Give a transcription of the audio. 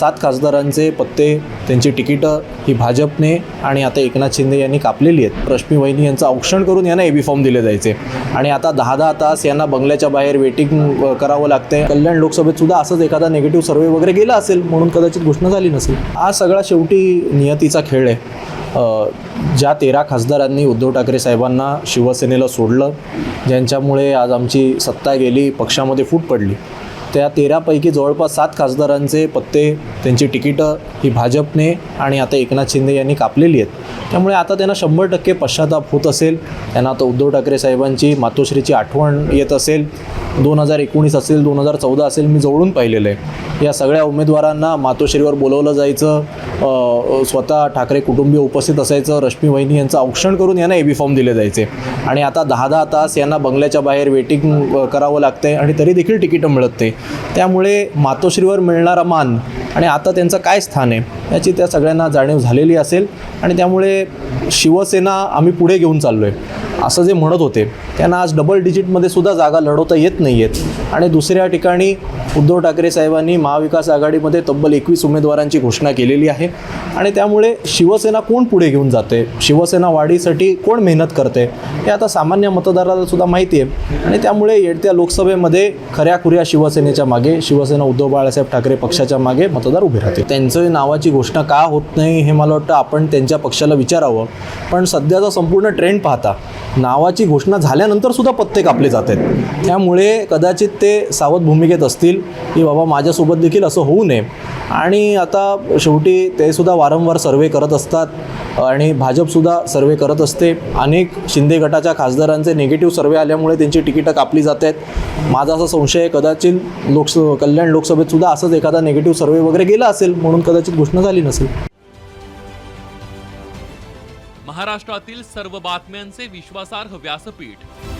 सात खासदारांचे पत्ते त्यांची तिकीटं ही भाजपने आणि आता एकनाथ शिंदे यांनी कापलेली आहेत. रश्मी वहिनी यांचं औक्षण करून यांना एबी फॉर्म दिले जायचे. आणि आता दहा दहा तास यांना बंगल्याच्या बाहेर वेटिंग करावं लागते कल्याण लोकसभेत सुद्धा असंच एखादा निगेटिव्ह सर्वे वगैरे गेला असेल म्हणून कदाचित घोषणा झाली नसेल. हा सगळा शेवटी नियतीचा खेळ आहे. ज्या तेरा खासदारांनी उद्धव ठाकरे साहेबांना शिवसेनेला सोडलं ज्यांच्यामुळे आज आमची सत्ता गेली पक्षामध्ये फूट पडली त्या तेरापैकी जवळपास सात खासदारांचे पत्ते त्यांची तिकीटं ही भाजपने आणि आता एकनाथ शिंदे यांनी कापलेली आहेत. त्यामुळे आता त्यांना शंभर टक्के पश्चाताप होत असेल. त्यांना आता उद्धव ठाकरे साहेबांची मातोश्रीची आठवण येत असेल. दोन हजार एकोणीस असेल दोन हजार चौदा असेल मी जवळून पाहिलेलं आहे. या सगळ्या उमेदवारांना मातोश्रीवर बोलवलं जायचं स्वतः ठाकरे कुटुंबीय उपस्थित असायचं रश्मी वहिनी यांचं औक्षण करून यांना एबी फॉर्म दिले जायचे. आणि आता दहा दहा तास यांना बंगल्याच्या बाहेर वेटिंग करावं लागतंय आणि तरी देखील तिकीटं मिळत नाही. त्यामुळे मातोश्रीवर मिळणारा मान आणि आता त्यांचं काय स्थान आहे याची त्या सगळ्यांना जाणीव झालेली असेल. आणि त्यामुळे शिवसेना आम्ही पुढे घेऊन चाललो आहे असं जे म्हणत होते. त्यांना आज डबल डिजिटमध्ये सुद्धा जागा लढवता येत नाही आहेत आणि दुसऱ्या ठिकाणी उद्धव ठाकरे साहेबांनी महाविकास आघाडीमध्ये तब्बल एकवीस उमेदवारांची घोषणा केलेली आहे. आणि त्यामुळे शिवसेना कोण पुढे घेऊन जाते? शिवसेना वाढीसाठी कोण मेहनत करते? हे आता सामान्य मतदाराला सुद्धा माहिती आहे. आणि त्यामुळे येत्या लोकसभेमध्ये खऱ्या खुऱ्या शिवसेनेच्या मागे शिवसेना उद्धव बाळासाहेब ठाकरे पक्षाच्या मागे मतदार उभे राहतील. त्यांचं नावाची घोषणा का होत नाही हे मला वाटतं आपण त्यांच्या पक्षाला विचारावं. पण सध्याचा संपूर्ण ट्रेंड पाहता नावाची घोषणा झाल्यानंतर सुद्धा पत्ते कापले जात आहेत. त्यामुळे कदाचित ते सावध भूमिकेत असतील. की बाबा माझ्यासोबत देखील असं होऊ नये. आणि आता शेवटी ते सुद्धा वारंवार सर्वे करत असतात आणि भाजपसुद्धा सर्वे करत असते. अनेक शिंदे गटाच्या खासदारांचे निगेटिव्ह सर्वे आल्यामुळे त्यांची तिकीटं कापली जात आहेत. माझा असा संशय आहे कदाचित लोकस कल्याण लोकसभेत सुद्धा असंच एखादा निगेटिव्ह सर्वे वगैरे गेला असेल म्हणून कदाचित घोषणा झाली नसेल. महाराष्ट्रातील सर्व बातम्यांचे विश्वासार्ह व्यासपीठ